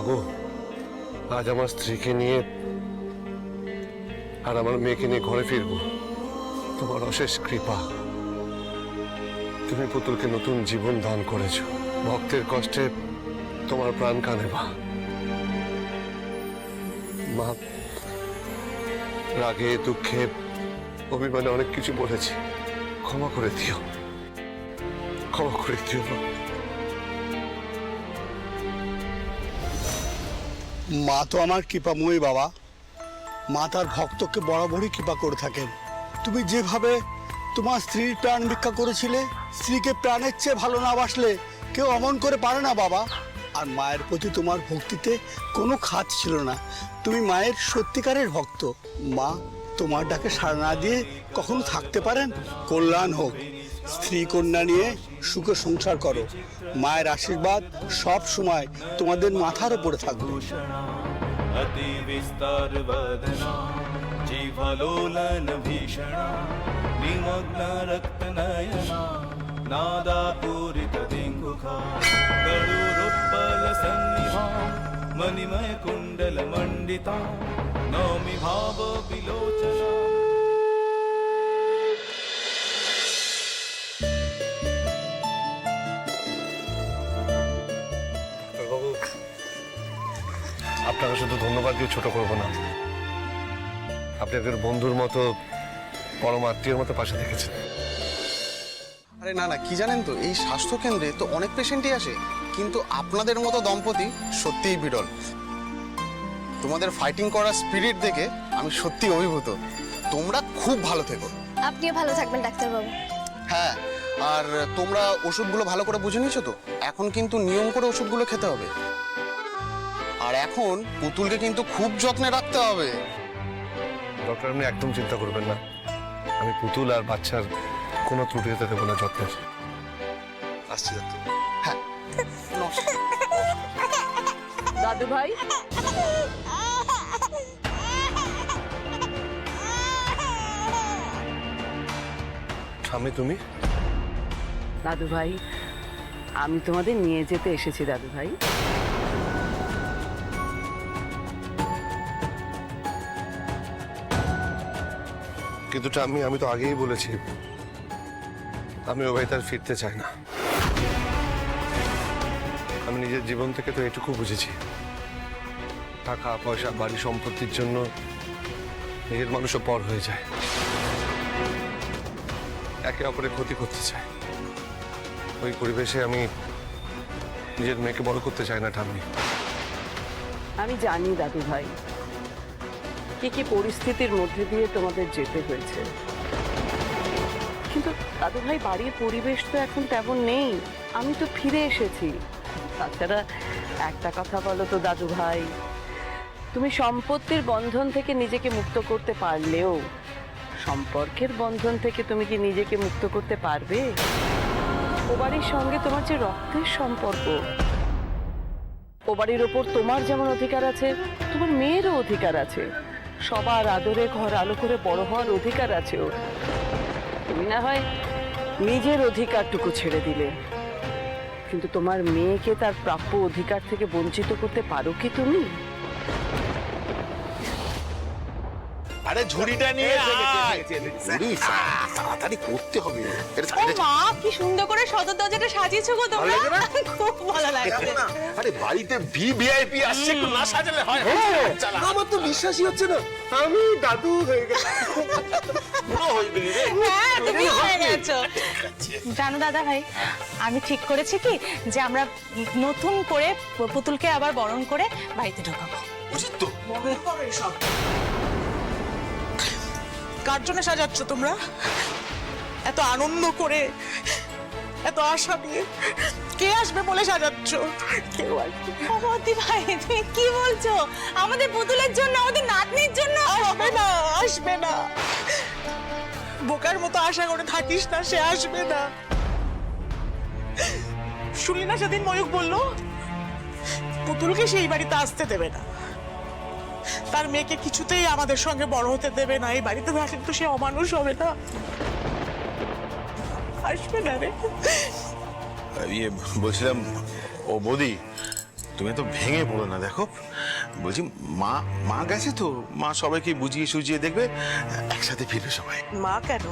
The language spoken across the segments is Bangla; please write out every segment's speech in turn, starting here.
মাগো আজ আমার স্ত্রীকে নিয়ে আর আমার মেয়েকে নিয়ে ঘরে ফিরবো। তোমার অশেষ কৃপা। তুমি পুতুলকে নতুন জীবন দান করেছ। ভক্তের কষ্টে তোমার প্রাণ কানে মা। মা, রাগে, দুঃখে, অভিমানে অনেক কিছু বলেছি। ক্ষমা করে দিও। ক্ষমা করে দিও মা। মা তো আমার কৃপাময়ী বাবা। মা তার ভক্তকে বরাবরই কৃপা করে থাকেন। তুমি যেভাবে তোমার স্ত্রীর প্রাণ ভিক্ষা করেছিলে, স্ত্রীকে প্রাণের চেয়ে ভালো না বাসলে কেউ অমন করে পারে না বাবা। আর মায়ের প্রতি তোমার ভক্তিতে কোনো খাত ছিল না। তুমি মায়ের সত্যিকারের ভক্ত। মা তোমার ডাকে সাড়া না দিয়ে কখনো থাকতে পারেন? কল্যাণ হোক। স্ত্রী কন্যা নিয়ে সুখে সংসার করো। মায়ের আশীর্বাদ সব সময় তোমাদের মাথার উপরে থাকবে अतिविस्तारवदना जीवलोलनभीषणा निमग्नरक्तनयना नादापूरितदिङ्गुखा लिङ्गुखा मणिमयकुण्डलमण्डिता नौमि भाव विलोचना। আপনাকে শুধু ধন্যবাদ দিয়ে ছোট করব না। আপনি একজন বন্ধুর মতো পরম আত্মীয়ের মতো পাশে থেকেছেন আরে না না কি জানেন তো এই স্বাস্থ্য কেন্দ্রে তো অনেক পেশেন্টই আসে কিন্তু আপনাদের মতো দম্পতি সত্যিই বিরল। তোমাদের ফাইটিং করার স্পিরিট দেখে আমি সত্যি অভিভূত। তোমরা খুব ভালো থেকো। আপনিও ভালো থাকবেন ডাক্তারবাবু। হ্যাঁ আর তোমরা ওষুধগুলো ভালো করে বুঝে নিয়েছো তো? এখন কিন্তু নিয়ম করে ওষুধগুলো খেতে হবে। আর এখন পুতুলকে কিন্তু খুব যত্নে রাখতে হবে। ডক্টর আপনি একদম চিন্তা করবেন না। আমি পুতুল আর বাচ্চার কোনো ত্রুটি হতে দেবো না যত্নের। আসছি ডাক্তার হ্যাঁ। দাদু ভাই? স্বামী তুমি? দাদু ভাই আমি তোমাদের নিয়ে যেতে এসেছি দাদু ভাই। কিন্তু আমি আমি তো আগেই বলেছি। আমি ও বাড়িতে আর ফিরতে চাই না। আমি নিজের জীবন থেকে তো এটুকু বুঝেছি। টাকা, পয়সা, বাড়ি সম্পত্তির জন্য নিজের মানুষও পর হয়ে যায়। একে অপরের ক্ষতি করতে চায়। ওই পরিবেশে আমি নিজের মেয়েকে বড় করতে চাই না, ঠাম্মি। আমি জানি দাদু ভাই কি কি পরিস্থিতির মধ্যে দিয়ে তোমাদের যেতে হয়েছে? কিন্তু দাদু ভাই, বাড়ির পরিবেশ তো এখন তেমন নেই। আমি তো ফিরে এসেছি। তাছাড়া একটা কথা বলো তো দাদু ভাই, তুমি সম্পত্তির বন্ধন থেকে নিজেকে মুক্ত করতে পারলেও, সম্পর্কের বন্ধন থেকে তুমি কি নিজেকে মুক্ত করতে পারবে? ও বাড়ির সঙ্গে তোমার যে রক্তের সম্পর্ক, ও বাড়ির ওপর তোমার যেমন অধিকার আছে, তোমার মেয়েরও অধিকার আছে। সবার আদরে ঘর আলো করে বড় হওয়ার অধিকার আছে ওর। তুমি না হয় নিজের অধিকারটুকু ছেড়ে দিলে। কিন্তু তোমার মেয়েকে তার প্রাপ্য অধিকার থেকে বঞ্চিত করতে পারো কি তুমি? আরে ঝুড়িটা নিয়ে আয়। তাড়াতাড়ি করতে হবে। ও মা কি সুন্দর করে সদর দরজাটা সাজিয়েছো গো তোমরা। খুব ভালো লাগছে আরে বাড়িতে ভি ভিআইপি আসছে একটু না সাজালে হয়। আমার তো বিশ্বাসই হচ্ছে না আমি দাদু হয়ে গেছি হয়ে গেলি রে। হ্যাঁ তুমি হয়ে গেছো। জানো দাদা ভাই আমি ঠিক করেছি কি যে আমরা নতুন করে পুতুলকে আবার বরণ করে বাড়িতে ঢোকাবো। উচিত তো? কার জন্য সাজাচ্ছ তোমরা? এত আনন্দ করে এত আশা নিয়ে কে আসবে বলে সাজাচ্ছ? কেউ আসবে। ভাই তুমি কি বলছো? আমাদের পুতুলের জন্য আমাদের নাতনির জন্য? আসবে না আসবে না। বোকার মতো আশা করে থাকিস না সে আসবে না। শুনলি না সেদিন ময়ূক বলল পুতুলকে সেই বাড়িতে আসতে দেবে না। তার মেয়েকে কিছুতেই আমাদের সঙ্গে বড় হতে দেবে না। এই বাড়িতে থাকলে তো সে অমানুষ হবে না। আসবে না রে। ইয়ে বলছিলাম ও বৌদি তুমি এত ভেঙে পড়ো না দেখো। বলছি মা মা গেছে তো? মা সবাইকে বুঝিয়ে সুজিয়ে দেখবে একসাথে ফিরবে সবাই। মা কেন?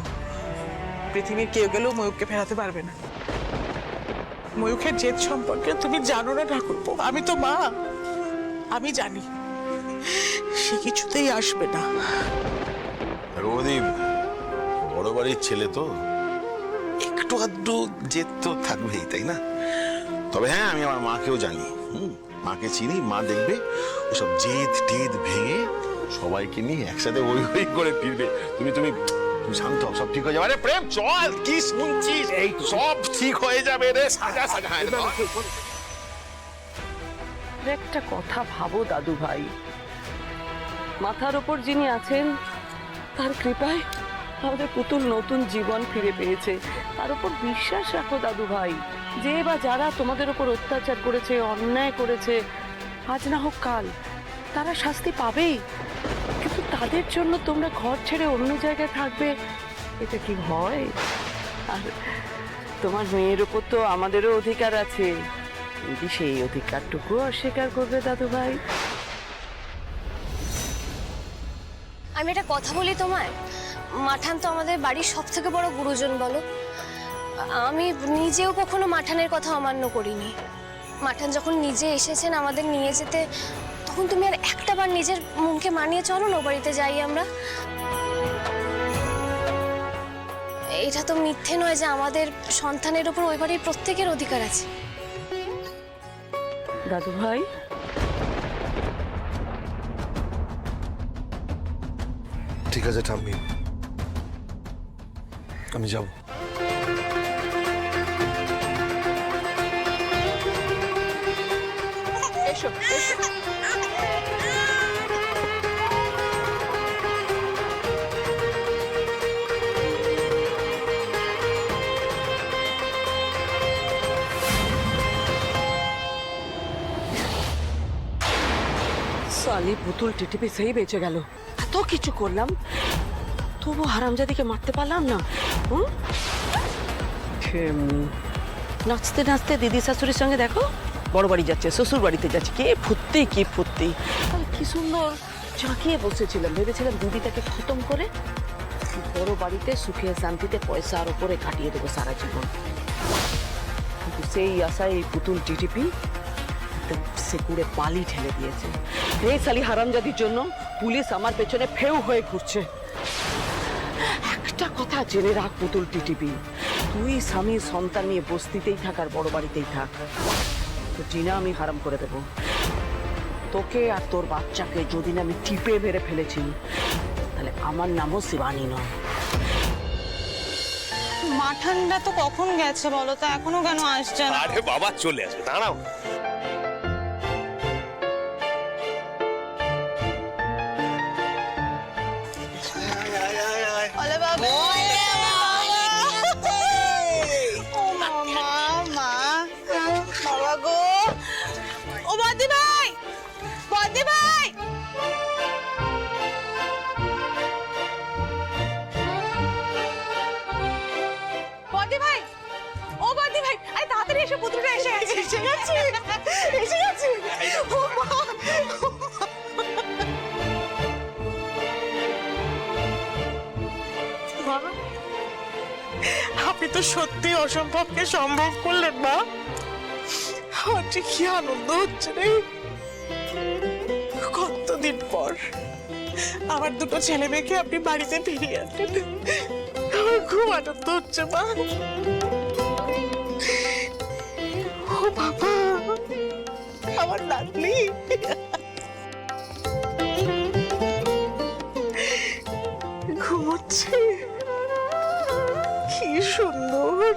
পৃথিবীর কেউ গেলেও ময়ূককে ফেরাতে পারবে না। ময়ূখের জেদ সম্পর্কে তুমি জানো না ঠাকুরপো। আমি তো মা। আমি জানি। সে কিছুতেই আসবে না। রোদীপ বড় বাড়ির ছেলে তো। একটু আধটু জেদ তো থাকবেই তাই না? তবে হ্যাঁ আমি আমার মাকেও জানি। হুম মাকে চিনি মা দেখবে। ওসব জেদ টেদ ভেঙে সবাইকে নিয়ে একসাথে ওই ওই করে ফিরবে। তুমি তুমি তুমি শান্ত হও, সব ঠিক হয়ে যাবে। আরে প্রেম চল কি শুনছিস এই সব ঠিক হয়ে যাবে রে সাজা সাজা। একটা কথা ভাবো দাদু ভাই মাথার ওপর যিনি আছেন, তার কৃপায় আমাদের পুতুল নতুন জীবন ফিরে পেয়েছে। তার উপর বিশ্বাস রাখো দাদু ভাই, যে বা যারা তোমাদের উপর অত্যাচার করেছে, অন্যায় করেছে, আজ না হোক কাল, তারা শাস্তি পাবেই। কিন্তু তাদের জন্য তোমরা ঘর ছেড়ে অন্য জায়গায় থাকবে, এটা কি হয় আর তোমার মেয়ের উপর তো আমাদেরও অধিকার আছে। কি সেই অধিকারটুকু অস্বীকার করবে দাদু ভাই আমি একটা কথা বলি তোমায়। মাঠান তো আমাদের বাড়ির সব থেকে বড় গুরুজন বলো। আমি নিজেও কখনো মাঠানের কথা অমান্য করিনি। মাঠান যখন নিজে এসেছেন আমাদের নিয়ে যেতে, তখন তুমি আর একটা বার নিজের মনকে মানিয়ে চলো না বাড়িতে যাই আমরা। এটা তো মিথ্যে নয় যে আমাদের সন্তানের উপর ওই বাড়ির প্রত্যেকের অধিকার আছে। দাদু ভাই ঠিক আছে ঠাম্মি। আমি যাব। এসো এসো। সালি পুতুল টিটিপি সেই বেঁচে গেল। এত কিছু করলাম তবু হারামজাদিকে মারতে পারলাম না হুম? নাচতে নাচতে দিদি শাশুড়ির সঙ্গে দেখো বড় বাড়ি যাচ্ছে শ্বশুর বাড়িতে যাচ্ছে কে ফুর্তি কি আর কি সুন্দর চাকিয়ে বসেছিলাম ভেবেছিলাম দিদিটাকে খতম করে বড় বাড়িতে সুখে শান্তিতে পয়সার ওপরে কাটিয়ে দেবো সারা জীবন। কিন্তু সেই আশায় এই পুতুল টিটিপি একদম সেকুড়ে পালি ঠেলে দিয়েছে। এই সালি হারামজাদির জন্য পুলিশ আমার পেছনে ফেউ হয়ে ঘুরছে। একটা কথা জেনে রাখ পুতুল টিটিপি। তুই স্বামী সন্তান নিয়ে বস্তিতেই থাক আর বড় বাড়িতেই থাক। তো জিনা আমি হারাম করে দেব। তোকে আর তোর বাচ্চাকে যদি না আমি টিপে মেরে ফেলেছি তাহলে আমার নামও শিবানী নয়। মাঠানটা তো কখন গেছে বলো তো? এখনও কেন আসছে না? আরে বাবা চলে আসবে। দাঁড়াও। গেছে। আপনি তো সত্যি অসম্ভবকে সম্ভব করলেন, মা। আমার যে কি আনন্দ হচ্ছে রে। কতদিন পর আমার দুটো ছেলে মেয়েকে আপনি বাড়িতে ফিরিয়ে আনলেন। আমার খুব আনন্দ হচ্ছে, মা। ও বাবা আমার নাতনি। ঘুমোচ্ছে। কি সুন্দর।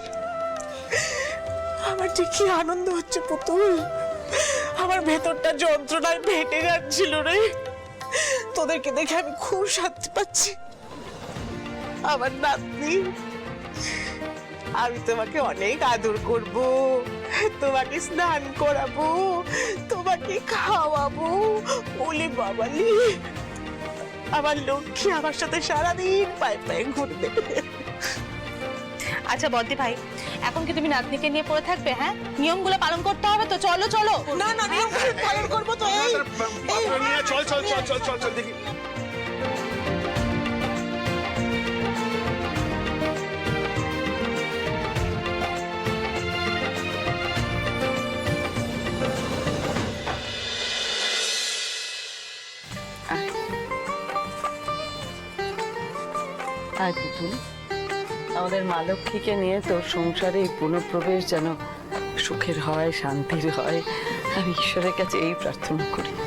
আমার যে কি আনন্দ হচ্ছে পুতুল। আমার ভেতরটা যন্ত্রণায় ফেটে যাচ্ছিল রে। তোদেরকে দেখে আমি খুব শান্তি পাচ্ছি। আমার নাতনি। আমি তোমাকে অনেক আদর করব তোমাকে স্নান করাবো তোমাকে খাওয়াবো বলি বাবালি আমার লক্ষ্মী আমার সাথে সারাদিন পায়ে পায়ে ঘুরবে আচ্ছা বদ্দি ভাই এখন কি তুমি নাতনিকে নিয়ে পড়ে থাকবে হ্যাঁ নিয়মগুলো পালন করতে হবে তো চলো চলো না না নিয়ম পালন করব তো এই চল চল চল চল চল চল দেখি আমাদের মা লক্ষ্মীকে নিয়ে তোর সংসারে পুনঃপ্রবেশ যেন সুখের হয়, শান্তির হয়। আমি ঈশ্বরের কাছে এই প্রার্থনা করি।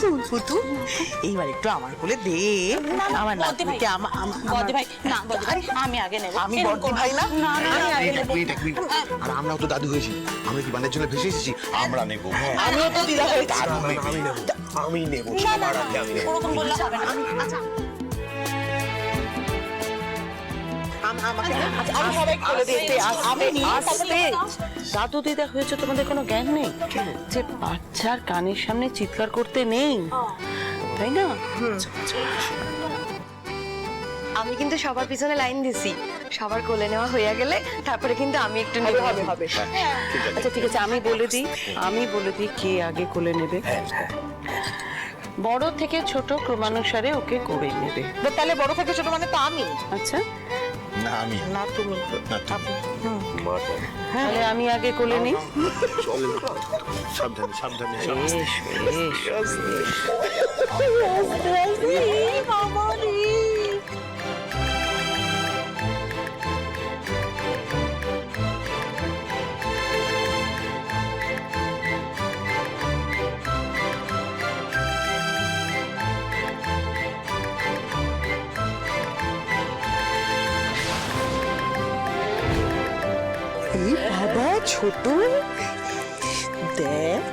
পুতুল এইবার একটু আমার কোলে দে। আমার নাতনিকে আমা- আমার- বদ্দি ভাই না বদি ভাই আমি আগে নেব। আমি বদি ভাই না? না মিনিট আর আমরাও তো দাদু হয়েছি। আমরা কি বানের জন্য ভেসে এসেছি? আমরা নেব। হ্যাঁ। আমিও তো দিদা হয়েছি। আমি নেব। আমি নেব। আমি নেব। ওরকম বললে হবে না। আচ্ছা। দাদু দিদা হয়েছে তোমাদের কোনো জ্ঞান নেই? যে বাচ্চার কানের সামনে চিৎকার করতে নেই। তাই না? আমি কিন্তু সবার পিছনে লাইন দিছি। সবার কোলে নেওয়া হয়ে গেলে তারপরে কিন্তু আমি একটু নেব। হবে হবে। আচ্ছা ঠিক আছে আমি বলে দিই আমি বলে দিই কে আগে কোলে নেবে। বড় থেকে ছোট ক্রমানুসারে ওকে করে নেবে। তাহলে বড় থেকে ছোট মানে তো আমি। আচ্ছা। না আমি না তুমি না তুমি তাহলে আমি আগে কোলে নিই চলে সাবধানে সাবধানে এসো ছোট দেখ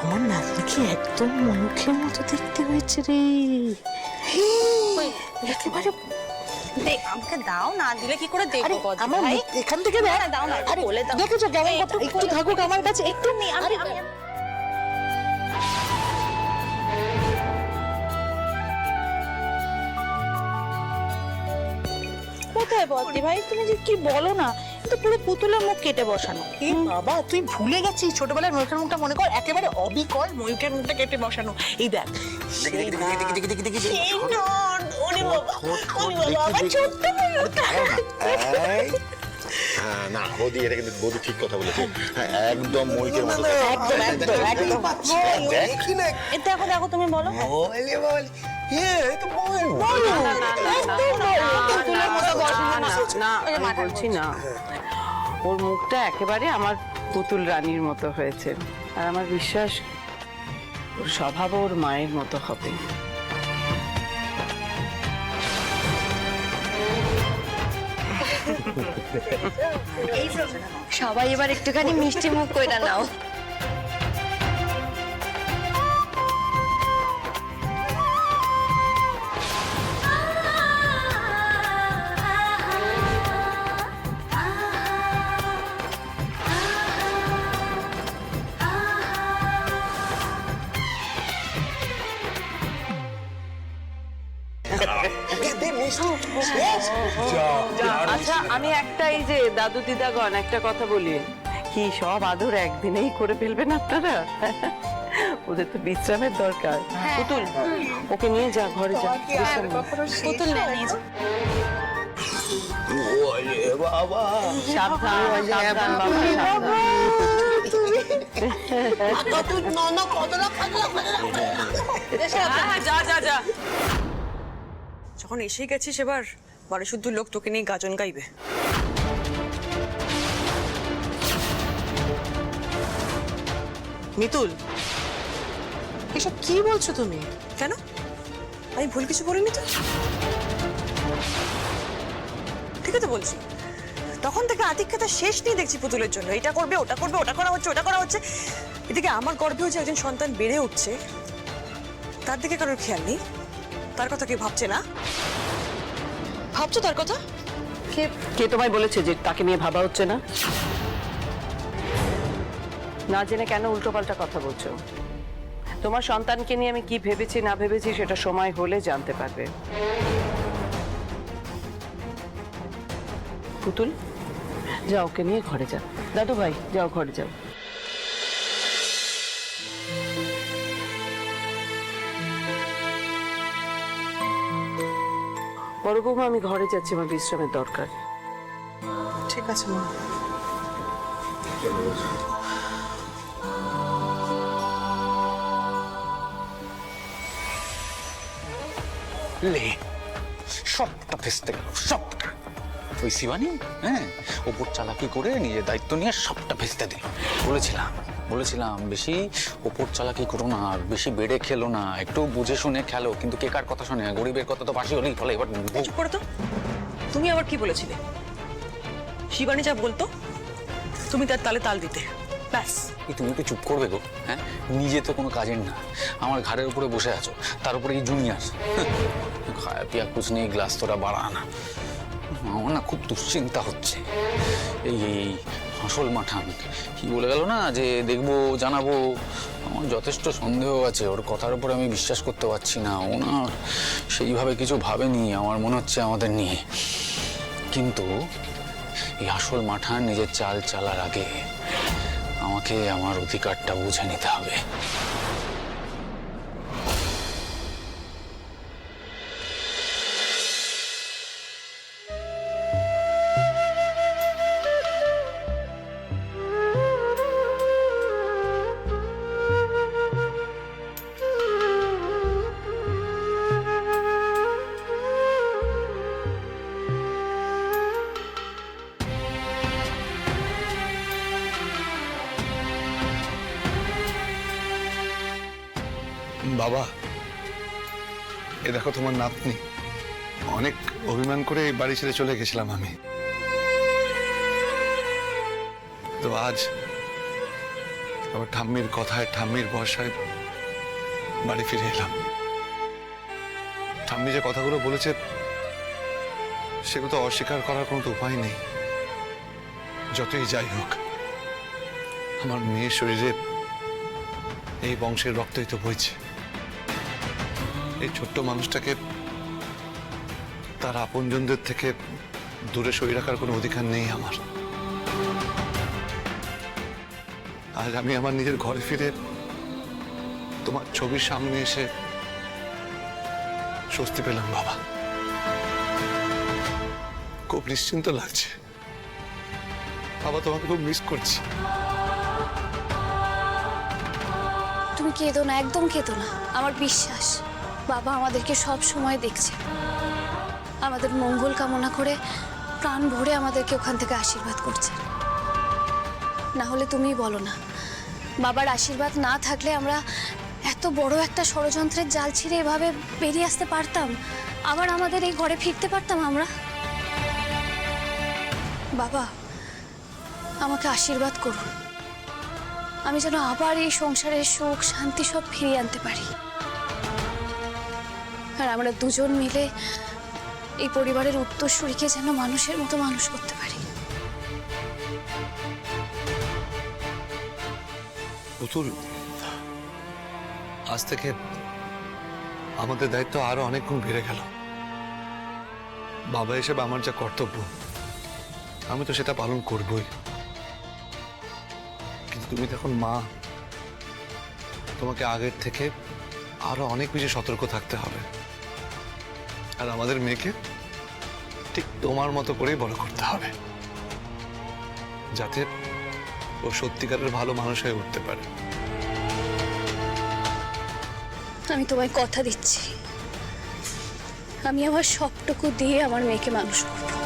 আমার নাতনিকে একদম মনুখের মতো দেখতে হয়েছে রে। একেবারে দেখ আমাকে দাও না দিলে কি করে দেখব আমার এখান থেকে দাও না, আরে কোলে দাও। দেখেছ কেমন একটু একটু থাকুক আমার কাছে একটু নেই আমি আমি কোথায় ভাই তুমি যে কি বলো না কিন্তু পুরো পুতুলের মুখ কেটে বসানো এ বাবা তুই ভুলে গেছিস ছোটবেলায় ময়ূখের মুখটা মনে কর একেবারে অবিকল ময়ূখের মুখটা কেটে বসানো এই দেখ সেই নন, ওরে বাবা, ওরে বাবা, ছোট্ট ময়ূরটা। হ্যাঁ না বৌদি এটা কিন্তু বৌদি ঠিক কথা বলেছে হ্যাঁ একদম ময়ূরের মতো একদম একদম একদম দেখ এ দেখো দেখো তুমি বলো না আমি ওর মুখটা একেবারে আমার পুতুল রানীর মতো হয়েছে আর আমার বিশ্বাস ওর স্বভাব ওর মায়ের মতো হবে সবাই এবার একটুখানি মিষ্টি মুখ করে নাও। আচ্ছা আমি একটা এই যে দাদু দিদাগণ একটা কথা বলি। কি সব আদর একদিনেই করে ফেলবেন আপনারা? ওদের তো বিশ্রামের দরকার। পুতুল ওকে নিয়ে যা ঘরে যা। পুতুল নিয়ে নিয়ে সাবধান সাবধান বাবা। হ্যাঁ যা যা। যখন এসে গেছিস এবার বারে শুদ্ধ লোক তোকে নিয়ে গাজন গাইবে। মিতুল, এসব কি বলছো তুমি? কেন? আমি ভুল কিছু বলিনি তো? ঠিক আছে বলছি। তখন থেকে আতিক্যতা শেষ নেই দেখছি পুতুলের জন্য। এটা করবে, ওটা করবে, ওটা করা হচ্ছে, ওটা করা হচ্ছে। এদিকে আমার গর্ভেও যে একজন সন্তান বেড়ে উঠছে, তার দিকে কারোর খেয়াল নেই। তার কথা কেউ ভাবছে না? ভাবছ তার কথা? কে কে তোমায় বলেছে যে তাকে নিয়ে ভাবা হচ্ছে না? না জেনে কেন উল্টোপাল্টা কথা বলছো? তোমার সন্তানকে নিয়ে আমি কি ভেবেছি, না ভেবেছি সেটা সময় হলে জানতে পারবে। পুতুল, যাও ওকে নিয়ে ঘরে যাও। দাদু ভাই যাও ঘরে যাও। বড় বৌমা আমি ঘরে যাচ্ছি আমার বিশ্রামের দরকার। ঠিক আছে মা। লে সবটা ফেসতে গেল সবটা। ওই শিবানী হ্যাঁ ওপর চালাকি করে নিজের দায়িত্ব নিয়ে সবটা ভেস্তে দিল। বলেছিলাম বলেছিলাম বেশি ওপর চালাকি করো না আর বেশি বেড়ে খেলো না। একটু বুঝে শুনে খেলো। কিন্তু কে কার কথা শোনে? গরিবের কথা তো পাশে হলেই ফলে এবার চুপ করো তো। তুমি আবার কি বলেছিলে? শিবানী যা বলতো তুমি তার তালে তাল দিতে। ব্যাস। তুমি একটু চুপ করবে গো হ্যাঁ? নিজে তো কোনো কাজের না। আমার ঘাড়ের উপরে বসে আছো তার উপরে এই জুনিয়র। খায়া পিয়া কুচ নেই গ্লাস তোরা বাড়া না আমার না খুব দুশ্চিন্তা হচ্ছে। এই হাসল মাঠান। কি বলে গেল না? যে দেখব, জানাব। আমার যথেষ্ট সন্দেহ আছে, ওর কথার উপরে আমি বিশ্বাস করতে পারছি না। ওনার সেইভাবে কিছু ভাবেনি, আমার মনে হচ্ছে আমাদের নিয়ে। কিন্তু এই আসল মাঠান নিজের চাল চালার আগে আমাকে আমার অধিকারটা বুঝে নিতে হবে। বাবা, এ দেখো তোমার নাতনি। অনেক অভিমান করে বাড়ি ছেড়ে চলে গেছিলাম আমি। তো আজ আবার ঠাম্মির কথায়, ঠাম্মির বর্ষায় বাড়ি ফিরে এলাম। ঠাম্মি যে কথাগুলো বলেছে, সেগুলো তো অস্বীকার করার কোনো তো উপায় নেই। যতই যাই হোক, আমার মেয়ের শরীরে এই বংশের রক্তই তো বইছে। এই ছোট্ট মানুষটাকে তার আপনজনদের থেকে দূরে সরিয়ে রাখার কোনো অধিকার নেই আমার। আজ আমি আমার নিজের ঘরে ফিরে তোমার ছবির সামনে এসে স্বস্তি পেলাম, বাবা। খুব নিশ্চিন্ত লাগছে। বাবা, তোমাকে খুব মিস করছি। তুমি কেঁদো না, একদম কেঁদো না। আমার বিশ্বাস। বাবা আমাদেরকে সব সময় দেখছে। আমাদের মঙ্গল কামনা করে প্রাণ ভরে আমাদেরকে ওখান থেকে আশীর্বাদ করছে। না হলে তুমিই বলো না, বাবার আশীর্বাদ না থাকলে আমরা এত বড় একটা ষড়যন্ত্রের জাল ছিঁড়ে এভাবে বেরিয়ে আসতে পারতাম? আবার আমাদের এই ঘরে ফিরতে পারতাম আমরা? বাবা, আমাকে আশীর্বাদ করুন। আমি যেন আবার এই সংসারের সুখ, শান্তি সব ফিরিয়ে আনতে পারি। আর আমরা দুজন মিলে এই পরিবারের উত্তরসূরিকে যেন মানুষের মতো মানুষ করতে পারি। আজ থেকে আমাদের দায়িত্ব আরও অনেক গুণ বেড়ে গেল। বাবা হিসেবে আমার যা কর্তব্য, আমি তো সেটা পালন করবই। কিন্তু তুমি দেখুন মা, তোমাকে আগের থেকে আরও অনেক বেশি সতর্ক থাকতে হবে। আর আমাদের মেয়েকে ঠিক তোমার মতো করেই বড় করতে হবে। যাতে ও সত্যিকারের ভালো মানুষ হয়ে উঠতে পারে। আমি তোমায় কথা দিচ্ছি। আমি আমার সবটুকু দিয়ে আমার মেয়েকে মানুষ করব।